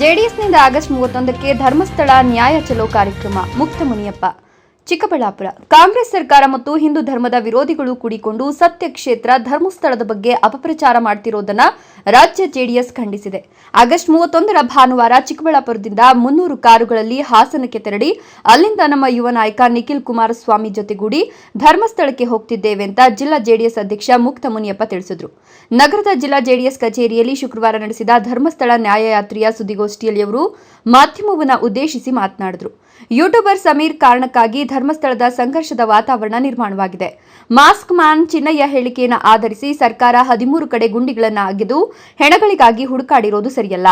ಜೆಡಿಎಸ್ನಿಂದ ಆಗಸ್ಟ್ ಮೂವತ್ತೊಂದಕ್ಕೆ ಧರ್ಮಸ್ಥಳ ನ್ಯಾಯ ಚಲೋ ಕಾರ್ಯಕ್ರಮ ಮುಕ್ತ ಮುನಿಯಪ್ಪ. ಚಿಕ್ಕಬಳ್ಳಾಪುರ. ಕಾಂಗ್ರೆಸ್ ಸರ್ಕಾರ ಮತ್ತು ಹಿಂದೂ ಧರ್ಮದ ವಿರೋಧಿಗಳು ಕೂಡಿಕೊಂಡು ಸತ್ಯ ಕ್ಷೇತ್ರ, ಧರ್ಮಸ್ಥಳದ ಬಗ್ಗೆ ಅಪಪ್ರಚಾರ ಮಾಡ್ತಿರೋದನ್ನ ರಾಜ್ಯ ಜೆಡಿಎಸ್ ಖಂಡಿಸಿದೆ. ಆಗಸ್ಟ್ ಮೂವತ್ತೊಂದರ ಭಾನುವಾರ ಚಿಕ್ಕಬಳ್ಳಾಪುರದಿಂದ ಮುನ್ನೂರು ಕಾರುಗಳಲ್ಲಿ ಹಾಸನಕ್ಕೆ ತೆರಳಿ ಅಲ್ಲಿಂದ ನಮ್ಮ ಯುವ ನಾಯಕ ನಿಖಿಲ್ ಕುಮಾರಸ್ವಾಮಿ ಜೊತೆಗೂಡಿ ಧರ್ಮಸ್ಥಳಕ್ಕೆ ಹೋಗ್ತಿದ್ದೇವೆ ಅಂತ ಜಿಲ್ಲಾ ಜೆಡಿಎಸ್ ಅಧ್ಯಕ್ಷ ಮುಕ್ತ ಮುನಿಯಪ್ಪ ತಿಳಿಸಿದರು. ನಗರದ ಜಿಲ್ಲಾ ಜೆಡಿಎಸ್ ಕಚೇರಿಯಲ್ಲಿ ಶುಕ್ರವಾರ ನಡೆಸಿದ ಧರ್ಮಸ್ಥಳ ನ್ಯಾಯಯಾತ್ರೆಯ ಸುದ್ದಿಗೋಷ್ಠಿಯಲ್ಲಿ ಅವರು ಮಾಧ್ಯಮವನ್ನು ಉದ್ದೇಶಿಸಿ ಮಾತನಾಡಿದರು. ಯೂಟ್ಯೂಬರ್ ಸಮೀರ್ ಕಾರಣಕ್ಕಾಗಿ ಧರ್ಮಸ್ಥಳದ ಸಂಘರ್ಷದ ವಾತಾವರಣ ನಿರ್ಮಾಣವಾಗಿದೆ. ಮಾಸ್ಕ್ ಮ್ಯಾನ್ ಚಿನ್ನಯ್ಯ ಹೇಳಿಕೆಯನ್ನು ಆಧರಿಸಿ ಸರ್ಕಾರ ಹದಿಮೂರು ಕಡೆ ಗುಂಡಿಗಳನ್ನು ಅಗೆದು ಹೆಣಗಳಿಗಾಗಿ ಹುಡುಕಾಡಿರೋದು ಸರಿಯಲ್ಲ.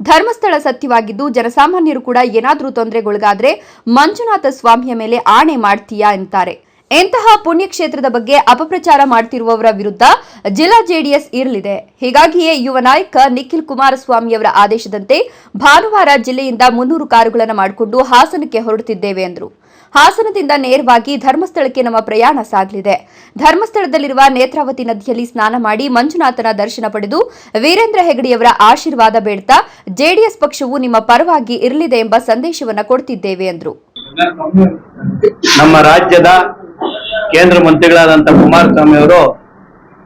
ಧರ್ಮಸ್ಥಳ ಸತ್ಯವಾಗಿದ್ದು ಜನಸಾಮಾನ್ಯರು ಕೂಡ ಏನಾದರೂ ತೊಂದರೆಗೊಳಗಾದ್ರೆ ಮಂಜುನಾಥ ಸ್ವಾಮಿಯ ಮೇಲೆ ಆಣೆ ಮಾಡ್ತೀಯಾ ಎಂತಾರೆ. ಎಂತಹ ಪುಣ್ಯಕ್ಷೇತ್ರದ ಬಗ್ಗೆ ಅಪಪ್ರಚಾರ ಮಾಡ್ತಿರುವವರ ವಿರುದ್ಧ ಜಿಲ್ಲಾ ಜೆಡಿಎಸ್ ಇರಲಿದೆ. ಹೀಗಾಗಿಯೇ ಯುವ ನಾಯಕ ನಿಖಿಲ್ ಕುಮಾರಸ್ವಾಮಿಯವರ ಆದೇಶದಂತೆ ಭಾನುವಾರ ಜಿಲ್ಲೆಯಿಂದ ಮುನ್ನೂರು ಕಾರುಗಳನ್ನು ಮಾಡಿಕೊಂಡು ಹಾಸನಕ್ಕೆ ಹೊರಡುತ್ತಿದ್ದೇವೆ ಎಂದರು. ಹಾಸನದಿಂದ ನೇರವಾಗಿ ಧರ್ಮಸ್ಥಳಕ್ಕೆ ನಮ್ಮ ಪ್ರಯಾಣ ಸಾಗಲಿದೆ. ಧರ್ಮಸ್ಥಳದಲ್ಲಿರುವ ನೇತ್ರಾವತಿ ನದಿಯಲ್ಲಿ ಸ್ನಾನ ಮಾಡಿ ಮಂಜುನಾಥನ ದರ್ಶನ ಪಡೆದು ವೀರೇಂದ್ರ ಹೆಗಡೆಯವರ ಆಶೀರ್ವಾದ ಬೇಡ್ತಾ ಜೆಡಿಎಸ್ ಪಕ್ಷವು ನಿಮ್ಮ ಪರವಾಗಿ ಇರಲಿದೆ ಎಂಬ ಸಂದೇಶವನ್ನ ಕೊಡ್ತಿದ್ದೇವೆ ಎಂದರು ನಮ್ಮ ರಾಜ್ಯದ ಕೇಂದ್ರ ಮಂತ್ರಿಗಳಾದಂತ ಕುಮಾರಸ್ವಾಮಿ ಅವರು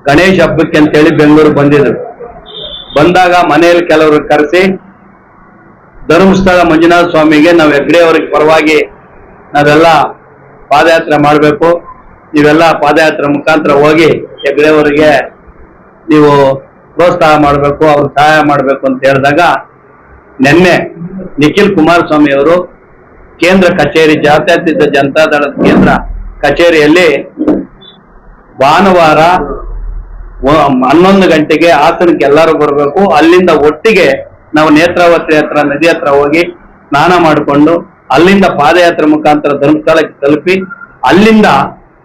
ಗಣೇಶ ಹಬ್ಬಕ್ಕೆ ಅಂತೇಳಿ ಬೆಂಗಳೂರು ಬಂದಿದ್ರು ಬಂದಾಗ ಮನೆಯಲ್ಲಿ ಕೆಲವರು ಕರೆಸಿ ಧರ್ಮಸ್ಥಳ ಮಂಜುನಾಥ ಸ್ವಾಮಿಗೆ ನಾವು ಹೆಗ್ಡೆ ಅವ್ರಿಗೆ ಪರವಾಗಿ ನಾವೆಲ್ಲ ಪಾದಯಾತ್ರೆ ಮಾಡಬೇಕು. ನೀವೆಲ್ಲ ಪಾದಯಾತ್ರೆ ಮುಖಾಂತರ ಹೋಗಿ ಹೆಗ್ಡೆಯವರಿಗೆ ನೀವು ಪ್ರೋತ್ಸಾಹ ಮಾಡಬೇಕು ಅವ್ರಿಗೆ ಸಹಾಯ ಮಾಡಬೇಕು ಅಂತ ಹೇಳಿದಾಗ ನಿನ್ನೆ ನಿಖಿಲ್ ಕುಮಾರಸ್ವಾಮಿ ಅವರು ಕೇಂದ್ರ ಕಚೇರಿ, ಜಾತ್ಯತೀತ ಜನತಾದಳದ ಕೇಂದ್ರ ಕಚೇರಿಯಲ್ಲಿ ಭಾನುವಾರ ಹನ್ನೊಂದು ಗಂಟೆಗೆ ಹಾಸನಕ್ಕೆ ಎಲ್ಲರೂ ಬರಬೇಕು. ಅಲ್ಲಿಂದ ಒಟ್ಟಿಗೆ ನಾವು ನೇತ್ರಾವತಿ ಹತ್ರ, ನದಿ ಹತ್ರ ಹೋಗಿ ಸ್ನಾನ ಮಾಡಿಕೊಂಡು ಅಲ್ಲಿಂದ ಪಾದಯಾತ್ರೆ ಮುಖಾಂತರ ಧರ್ಮಸ್ಥಳಕ್ಕೆ ತಲುಪಿ ಅಲ್ಲಿಂದ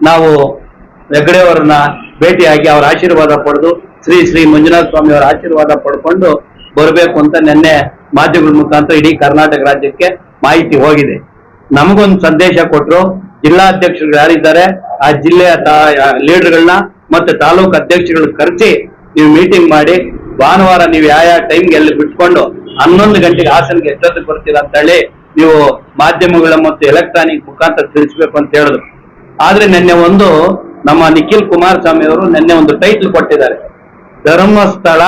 ನಾವು ಹೆಗ್ಡೆಯವರನ್ನ ಭೇಟಿಯಾಗಿ ಅವರ ಆಶೀರ್ವಾದ ಪಡೆದು ಶ್ರೀ ಶ್ರೀ ಮಂಜುನಾಥ ಸ್ವಾಮಿ ಅವರ ಆಶೀರ್ವಾದ ಪಡ್ಕೊಂಡು ಬರಬೇಕು ಅಂತ ನಿನ್ನೆ ಮಾಧ್ಯಮಗಳ ಮುಖಾಂತರ ಇಡೀ ಕರ್ನಾಟಕ ರಾಜ್ಯಕ್ಕೆ ಮಾಹಿತಿ ಹೋಗಿದೆ. ನಮಗೊಂದು ಸಂದೇಶ ಕೊಟ್ಟರು ಜಿಲ್ಲಾಧ್ಯಕ್ಷರು ಯಾರಿದ್ದಾರೆ, ಆ ಜಿಲ್ಲೆಯ ಲೀಡರ್ಗಳನ್ನ ಮತ್ತೆ ತಾಲೂಕು ಅಧ್ಯಕ್ಷಗಳು ಕರೆಸಿ ನೀವು ಮೀಟಿಂಗ್ ಮಾಡಿ, ಭಾನುವಾರ ನೀವು ಯಾವ ಯಾವ ಟೈಮ್ಗೆ ಎಲ್ಲಿ ಬಿಟ್ಕೊಂಡು ಹನ್ನೊಂದು ಗಂಟೆಗೆ ಹಾಸನಗೆ ಎಷ್ಟೊತ್ತಿಗೆ ಬರ್ತೀರಾ ಅಂತ ಹೇಳಿ ನೀವು ಮಾಧ್ಯಮಗಳ ಮತ್ತು ಎಲೆಕ್ಟ್ರಾನಿಕ್ ಮುಖಾಂತರ ತಿಳಿಸ್ಬೇಕು ಅಂತ ಹೇಳಿದ್ರು. ಆದ್ರೆ ನಿನ್ನೆ ಒಂದು ನಮ್ಮ ನಿಖಿಲ್ ಕುಮಾರಸ್ವಾಮಿ ಅವರು ನಿನ್ನೆ ಒಂದು ಟೈಟ್ಲ್ ಕೊಟ್ಟಿದ್ದಾರೆ. ಧರ್ಮಸ್ಥಳ?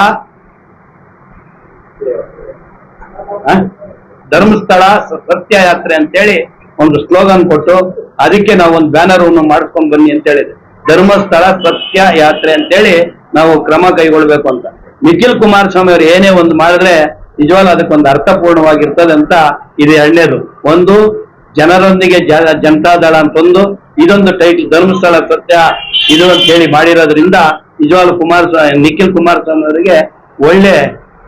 ಧರ್ಮಸ್ಥಳ ಸತ್ಯ ಯಾತ್ರೆ ಅಂತೇಳಿ ಒಂದು ಸ್ಲೋಗನ್ ಕೊಟ್ಟು ಅದಕ್ಕೆ ನಾವು ಒಂದು ಬ್ಯಾನರ್ ಅನ್ನು ಮಾಡಿಸ್ಕೊಂಡ್ ಬನ್ನಿ ಅಂತ ಹೇಳಿದ್ರು ಧರ್ಮಸ್ಥಳ ಸತ್ಯ ಯಾತ್ರೆ ಅಂತೇಳಿ ನಾವು ಕ್ರಮ ಕೈಗೊಳ್ಬೇಕು ಅಂತ. ನಿಖಿಲ್ ಕುಮಾರಸ್ವಾಮಿ ಅವರು ಏನೇ ಒಂದು ಮಾಡಿದ್ರೆ ನಿಜವಾಗ್ಲೂ ಅದಕ್ಕೊಂದು ಅರ್ಥಪೂರ್ಣವಾಗಿರ್ತದೆ ಅಂತ ಇದು ಎರಡನೇದು ಒಂದು, ಜನರೊಂದಿಗೆ ಜನತಾದಳ ಅಂತಂದು, ಇದೊಂದು ಟೈಟ್ಲ್ ಧರ್ಮಸ್ಥಳ ಸತ್ಯ, ಇದು ಅಂತ ಹೇಳಿ ಮಾಡಿರೋದ್ರಿಂದ ನಿಜವಾಗ್ಲೂ ಕುಮಾರಸ್ವಾಮಿ ನಿಖಿಲ್ ಕುಮಾರಸ್ವಾಮಿ ಅವರಿಗೆ ಒಳ್ಳೆ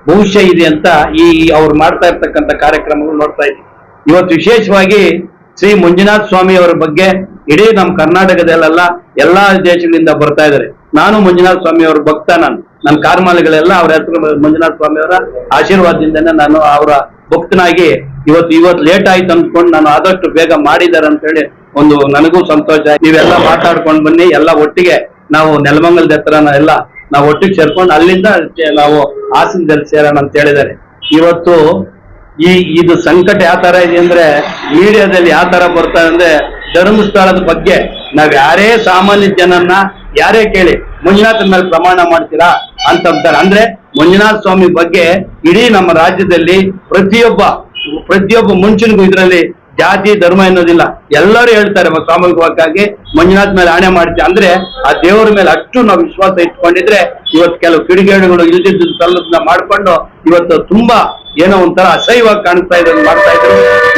ಭವಿಷ್ಯ ಇದೆ ಅಂತ ಈ ಅವ್ರು ಮಾಡ್ತಾ ಇರ್ತಕ್ಕಂಥ ಕಾರ್ಯಕ್ರಮಗಳು ನೋಡ್ತಾ ಇದ್ದೀವಿ ಇವತ್ತು ವಿಶೇಷವಾಗಿ ಶ್ರೀ ಮಂಜುನಾಥ ಸ್ವಾಮಿ ಅವರ ಬಗ್ಗೆ ಇಡೀ ನಮ್ಮ ಕರ್ನಾಟಕದಲ್ಲೆಲ್ಲ ಎಲ್ಲಾ ದೇಶಗಳಿಂದ ಬರ್ತಾ ಇದ್ದಾರೆ. ನಾನು ಮಂಜುನಾಥ ಸ್ವಾಮಿ ಅವರ ಭಕ್ತ ನಾನು. ನನ್ನ ಕಾರ್ಮಾಲೆಗಳೆಲ್ಲ ಅವ್ರ ಹೆಸರು ಮಂಜುನಾಥ ಸ್ವಾಮಿ ಅವರ ಆಶೀರ್ವಾದದಿಂದನೇ ನಾನು ಅವರ ಭಕ್ತನಾಗಿ ಇವತ್ತು ಇವತ್ತು ಲೇಟ್ ಆಯ್ತು ಅಂದ್ಕೊಂಡು ನಾನು ಆದಷ್ಟು ಬೇಗ ಮಾಡಿದ್ದಾರೆ ಅಂತ ಹೇಳಿ ಒಂದು ನನಗೂ ಸಂತೋಷ. ನೀವೆಲ್ಲ ಮಾತಾಡ್ಕೊಂಡು ಬನ್ನಿ, ಎಲ್ಲ ಒಟ್ಟಿಗೆ ನಾವು ನೆಲಮಂಗಲದ ಹತ್ರ ಎಲ್ಲ ನಾವು ಒಟ್ಟಿಗೆ ಸೇರ್ಕೊಂಡು ಅಲ್ಲಿಂದ ನಾವು ಹಾಸನದಲ್ಲಿ ಸೇರೋಣ ಅಂತ ಹೇಳಿದ್ದಾರೆ. ಇವತ್ತು ಈ, ಇದು ಸಂಕಟ ಯಾವ ತರ ಇದೆ ಅಂದ್ರೆ ಮೀಡಿಯಾದಲ್ಲಿ ಯಾವ ತರ ಬರ್ತಾರೆ ಅಂದ್ರೆ ಧರ್ಮಸ್ಥಳದ ಬಗ್ಗೆ ನಾವ್ ಯಾರೇ ಸಾಮಾನ್ಯ ಜನನ್ನ ಯಾರೇ ಕೇಳಿ ಮಂಜುನಾಥನ ಮೇಲೆ ಪ್ರಮಾಣ ಮಾಡ್ತೀರಾ ಅಂತ ಅಂತಾರೆ. ಅಂದ್ರೆ ಮಂಜುನಾಥ ಸ್ವಾಮಿ ಬಗ್ಗೆ ಇಡೀ ನಮ್ಮ ರಾಜ್ಯದಲ್ಲಿ ಪ್ರತಿಯೊಬ್ಬ ಪ್ರತಿಯೊಬ್ಬ ಮನುಷ್ಯನಿಗೂ ಇದರಲ್ಲಿ ಜಾತಿ, ಧರ್ಮ ಎನ್ನೋದಿಲ್ಲ ಎಲ್ಲರೂ ಹೇಳ್ತಾರೆ ಮಂಜುನಾಥ ಮಂಜುನಾಥ್ ಮೇಲೆ ಆಣೆ ಮಾಡ್ತೀವಿ ಅಂದ್ರೆ ಆ ದೇವರ ಮೇಲೆ ಅಷ್ಟು ನಾವು ವಿಶ್ವಾಸ ಇಟ್ಕೊಂಡಿದ್ರೆ ಇವತ್ತು ಕೆಲವು ಕಿಡಿಗೇಡುಗಳು ಇಲ್ದಿದ್ದು ಸಲ್ಲದನ್ನ ಮಾಡ್ಕೊಂಡು ಇವತ್ತು ತುಂಬಾ ಏನೋ ಒಂಥರ ಅಸಹ್ಯವಾಗಿ ಕಾಣಿಸ್ತಾ ಇದೆ ಮಾಡ್ತಾ ಇದ್ರು.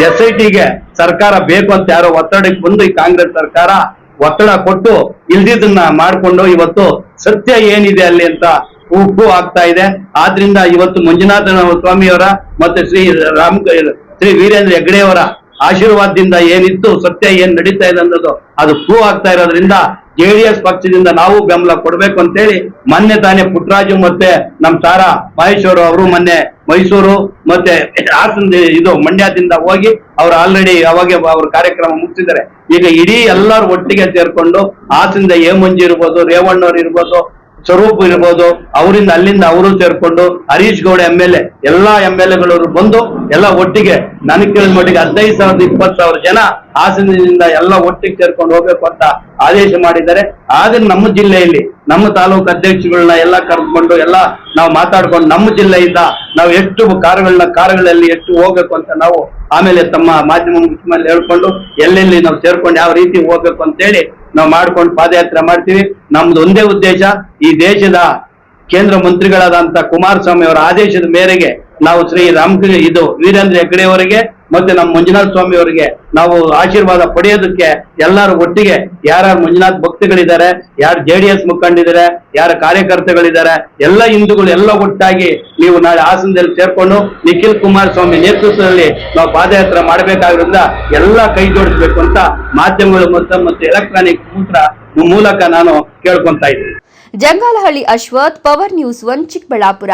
ಎಸ್ ಐ ಟಿಗೆ ಸರ್ಕಾರ ಬೇಕು ಅಂತ ಯಾರೋ ಒತ್ತಡಕ್ಕೆ ಬಂದು ಈ ಕಾಂಗ್ರೆಸ್ ಸರ್ಕಾರ ಒತ್ತಡ ಕೊಟ್ಟು ಇಲ್ದಿದ್ದನ್ನ ಮಾಡ್ಕೊಂಡು ಇವತ್ತು ಸತ್ಯ ಏನಿದೆ ಅಲ್ಲಿ ಅಂತ ಉಪ್ಪು ಆಗ್ತಾ ಇದೆ. ಆದ್ರಿಂದ ಇವತ್ತು ಮಂಜುನಾಥ ಸ್ವಾಮಿಯವರ ಮತ್ತೆ ಶ್ರೀ ರಾಮ್ ಶ್ರೀ ವೀರೇಂದ್ರ ಹೆಗ್ಡೆಯವರ ಆಶೀರ್ವಾದದಿಂದ ಏನಿತ್ತು, ಸತ್ಯ ಏನ್ ನಡೀತಾ ಇದೆ ಅನ್ನೋದು ಅದು ಪ್ರೂವ್ ಆಗ್ತಾ ಇರೋದ್ರಿಂದ ಜೆಡಿಎಸ್ ಪಕ್ಷದಿಂದ ನಾವು ಬೆಂಬಲ ಕೊಡ್ಬೇಕು ಅಂತೇಳಿ ಮೊನ್ನೆ ತಾನೇ ಪುಟ್ರಾಜು ಮತ್ತೆ ನಮ್ ಸಾರಾ ಮಹೇಶ್ವರು ಅವರು ಮೊನ್ನೆ ಮೈಸೂರು ಮತ್ತೆ ಹಾಸನ ಇದು ಮಂಡ್ಯದಿಂದ ಹೋಗಿ ಅವ್ರು ಆಲ್ರೆಡಿ ಅವಾಗ ಅವ್ರ ಕಾರ್ಯಕ್ರಮ ಮುಗಿಸಿದ್ದಾರೆ. ಈಗ ಇಡೀ ಎಲ್ಲರೂ ಒಟ್ಟಿಗೆ ಸೇರ್ಕೊಂಡು ಹಾಸನದ ಹೇಮಂಜಿ ಇರ್ಬೋದು, ರೇವಣ್ಣವ್ರು ಇರ್ಬೋದು ಸ್ವರೂಪ್ ಇರ್ಬೋದು, ಅವರಿಂದ ಅಲ್ಲಿಂದ ಅವರು ಸೇರ್ಕೊಂಡು Harish Gowda M L A, ಎಲ್ಲಾ ಎಂ ಎಲ್ ಎಗಳವರು ಬಂದು ಎಲ್ಲ ಒಟ್ಟಿಗೆ ನನಗೆ ಕೇಳಿದ ಮಟ್ಟಿಗೆ ಹದಿನೈದು ಸಾವಿರದ ಇಪ್ಪತ್ತು ಸಾವಿರ ಜನ ಹಾಸನದಿಂದ ಎಲ್ಲ ಒಟ್ಟಿಗೆ ಸೇರ್ಕೊಂಡು ಹೋಗ್ಬೇಕು ಅಂತ ಆದೇಶ ಮಾಡಿದ್ದಾರೆ. ಆದ್ರೆ ನಮ್ಮ ಜಿಲ್ಲೆಯಲ್ಲಿ, ನಮ್ಮ ತಾಲೂಕು ಅಧ್ಯಕ್ಷಗಳನ್ನ ಎಲ್ಲ ಕರೆದುಕೊಂಡು ಎಲ್ಲ ನಾವು ಮಾತಾಡ್ಕೊಂಡು ನಮ್ಮ ಜಿಲ್ಲೆಯಿಂದ ನಾವು ಎಷ್ಟು ಕಾರುಗಳನ್ನ ಕಾರುಗಳಲ್ಲಿ ಎಷ್ಟು ಹೋಗ್ಬೇಕು ಅಂತ ನಾವು ಆಮೇಲೆ ತಮ್ಮ ಮಾಧ್ಯಮ ಮುಖ್ಯಮಂತ್ರಿ ಹೇಳ್ಕೊಂಡು ಎಲ್ಲೆಲ್ಲಿ ನಾವು ಸೇರ್ಕೊಂಡು ಯಾವ ರೀತಿ ಹೋಗ್ಬೇಕು ಅಂತೇಳಿ ನಾವು ಮಾಡ್ಕೊಂಡು ಪಾದಯಾತ್ರೆ ಮಾಡ್ತೀವಿ. ನಮ್ದು ಒಂದೇ ಉದ್ದೇಶ ಈ ದೇಶದ ಕೇಂದ್ರ ಮಂತ್ರಿಗಳಾದಂತ ಕುಮಾರಸ್ವಾಮಿ ಅವರ ಆದೇಶದ ಮೇರೆಗೆ ನಾವು ಶ್ರೀ ರಾಮಕೃಷ್ಣ ಇದು ವೀರೇಂದ್ರ ಹೆಗ್ಗಡೆ ಅವರಿಗೆ ಮತ್ತೆ ನಮ್ಮ ಮಂಜುನಾಥ ಸ್ವಾಮಿ ಅವರಿಗೆ ನಾವು ಆಶೀರ್ವಾದ ಪಡೆಯೋದಕ್ಕೆ ಎಲ್ಲರೂ ಒಟ್ಟಿಗೆ ಯಾರ್ಯಾರು ಮಂಜುನಾಥ್ ಭಕ್ತಿಗಳಿದ್ದಾರೆ, ಯಾರು ಜೆ ಡಿ ಎಸ್ ಮುಖಂಡಿದ್ದಾರೆ, ಯಾರ ಕಾರ್ಯಕರ್ತಗಳಿದ್ದಾರೆ, ಎಲ್ಲ ಹಿಂದೂಗಳು ಎಲ್ಲ ಒಟ್ಟಾಗಿ ನೀವು ನಾಳೆ ಹಾಸನದಲ್ಲಿ ಸೇರ್ಕೊಂಡು ನಿಖಿಲ್ ಕುಮಾರಸ್ವಾಮಿ ನೇತೃತ್ವದಲ್ಲಿ ನಾವು ಪಾದಯಾತ್ರೆ ಮಾಡಬೇಕಾದ್ರಿಂದ ಎಲ್ಲ ಕೈ ಜೋಡಿಸ್ಬೇಕು ಅಂತ ಮಾಧ್ಯಮಗಳು ಮೊತ್ತ ಮತ್ತು ಎಲೆಕ್ಟ್ರಾನಿಕ್ ಮೂತ್ರ ಮೂಲಕ ನಾನು ಕೇಳ್ಕೊಂತ ಇದ್ದೀನಿ. Jangalahalli Ashwath, power news one Chikkaballapura.